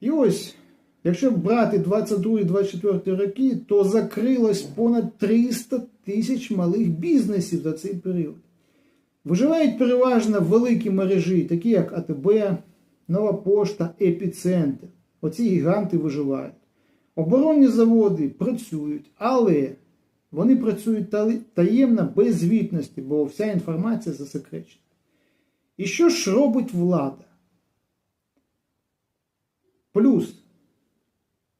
І ось, якщо брати 22-24 роки, то закрилось понад 300 тисяч малих бізнесів за цей період. Виживають переважно великі мережі, такі як АТБ, Нова Пошта, Епіцентр. Оці гіганти виживають. Оборонні заводи працюють, але вони працюють таємно без звітності, бо вся інформація засекречена. І що ж робить влада? Плюс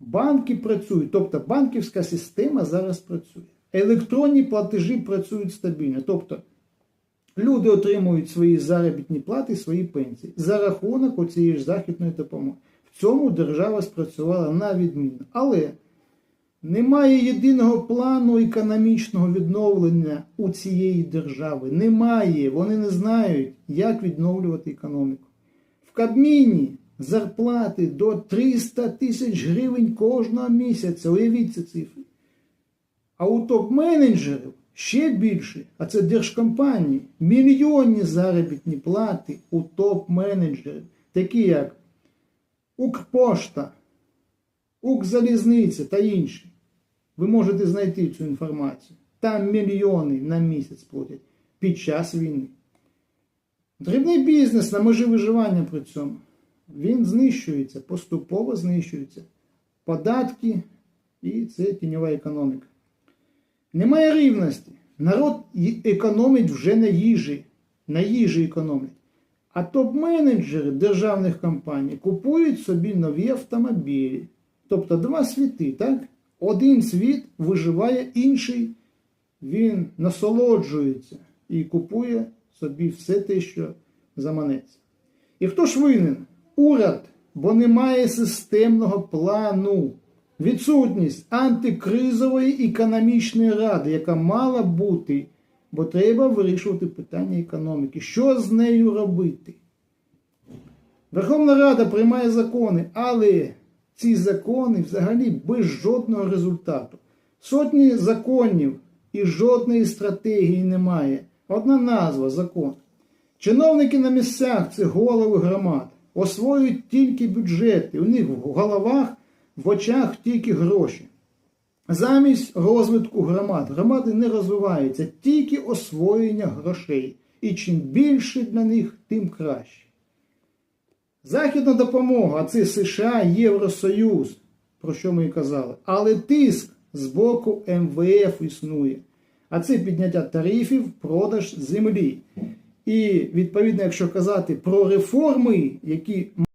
банки працюють, тобто банківська система зараз працює. Електронні платежі працюють стабільно. Тобто люди отримують свої заробітні плати, свої пенсії за рахунок оцієї ж західної допомоги. В цьому держава спрацювала на відмінно. Але немає єдиного плану економічного відновлення у цієї держави. Немає. Вони не знають, як відновлювати економіку. В Кабміні зарплати до 300 тисяч гривень кожного місяця. Уявіть ці цифри. А у топ-менеджерів ще більше, а це держкомпанії, мільйонні заробітні плати у топ-менеджерів, такі як Укрпошта, Укрзалізниця та інші. Ви можете знайти цю інформацію. Там мільйони на місяць платять під час війни. Дрібний бізнес на межі виживання при цьому. Він знищується, поступово знищується. Податки і це тіньова економіка. Немає рівності. Народ економить вже на їжі. На їжі економить. А топ-менеджери державних компаній купують собі нові автомобілі. Тобто два світи, так? Один світ виживає, інший він насолоджується і купує собі все те, що заманеться. І хто ж винен? Уряд, бо немає системного плану. Відсутність антикризової економічної ради, яка мала бути, бо треба вирішувати питання економіки. Що з нею робити? Верховна Рада приймає закони, але ці закони взагалі без жодного результату. Сотні законів і жодної стратегії немає. Одна назва закон. Чиновники на місцях це голови громад. Освоюють тільки бюджети. У них в головах, в очах тільки гроші. Замість розвитку громад. Громади не розвиваються, тільки освоєння грошей. І чим більше для них, тим краще. Західна допомога, це США, Євросоюз, про що ми і казали. Але тиск з боку МВФ існує. А це підняття тарифів, продаж землі. І відповідно, якщо казати про реформи, які